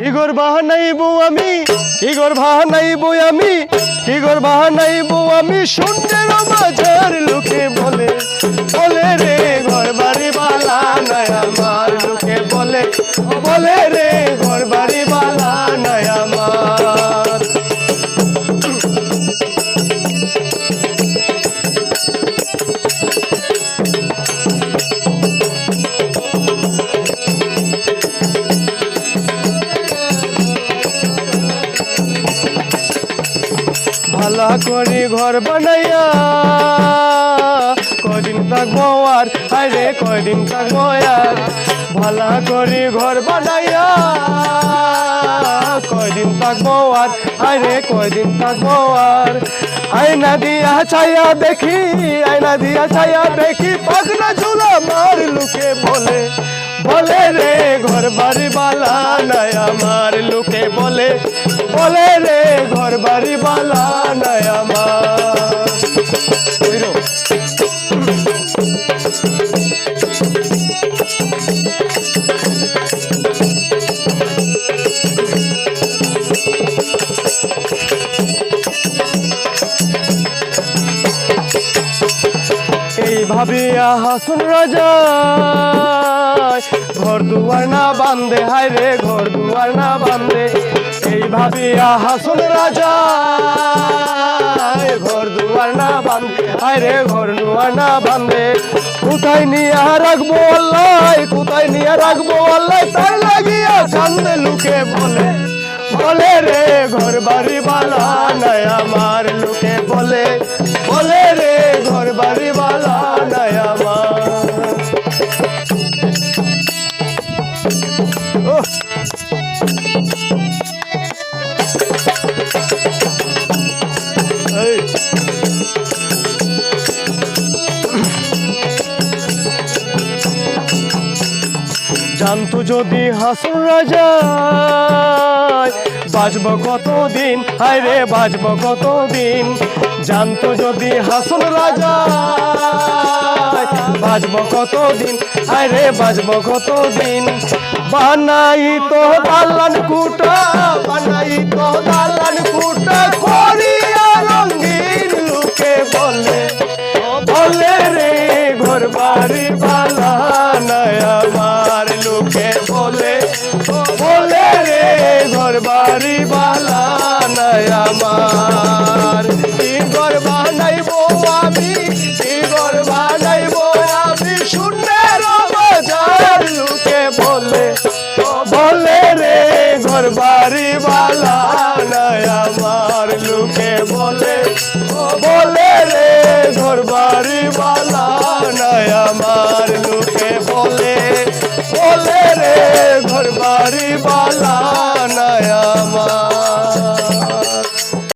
কি গর বাহানাইবো আমি কি গর বাহানাইবো আমি কি গর বাহানাইবো আমি শূন্যের মাঝার লোকে বলে বলে রে ঘর বাড়ি বালা নয় আমার লোকে বলে বলে রে ভালা করে ঘর বানাইয়া। কদিন থাকব আর? আরে কদিন থাকব আর? ভালা করে ঘর বানাইয়া। কয়দিন থাকব আর? আরে, কয়দিন থাকব আর? আয়না দিয়া ছায়া দেখি, আয়না দিয়া ছায়া দেখি পাগনা ঝুলা মার লুকে বলে। বলে রে, ঘর বাড়ি বালা নাই আমার লোকে বলে। বলে রে, ঘর বাড়ি বালা ভাবিয়া হাসুন রাজা, ঘর দুয়ার না বান্ধে হায় রে, ঘর দুয়ার না বান্ধে এই ভাবিয়া হাসুন রাজা, ঘর দুয়ার না বান্ধে হায় রে, ঘর দুয়ার না বান্ধে কোথায় নিয়ে রাখব আল্লাহ, কোথায় নিয়ে রাখব আল্লাহ, তাই লাগিয়া কান্দে লুকে বলে। বলে রে, ঘর বাড়ি বালা নাই আমার লোকে বলে। বলে রে, ঘর বাড়ি জানতো যদি হাসুন রাজা বাজব কতদিন? হায় রে বাজব কতদিন? জানতো যদি হাসুন রাজা বাজব কতদিন? হায় রে বাজব কতদিন? বানাই তো দালান কুটা, বানাই তো দালান কুটা, করিয়া রঙিন লোকে বলে। বলে রে ঘর বাড়ি বালা আমার লোকে বলে। বলে রে ঘর বাড়ি বালা আমার বালা আমার লোকে বলে। বলে রে ঘর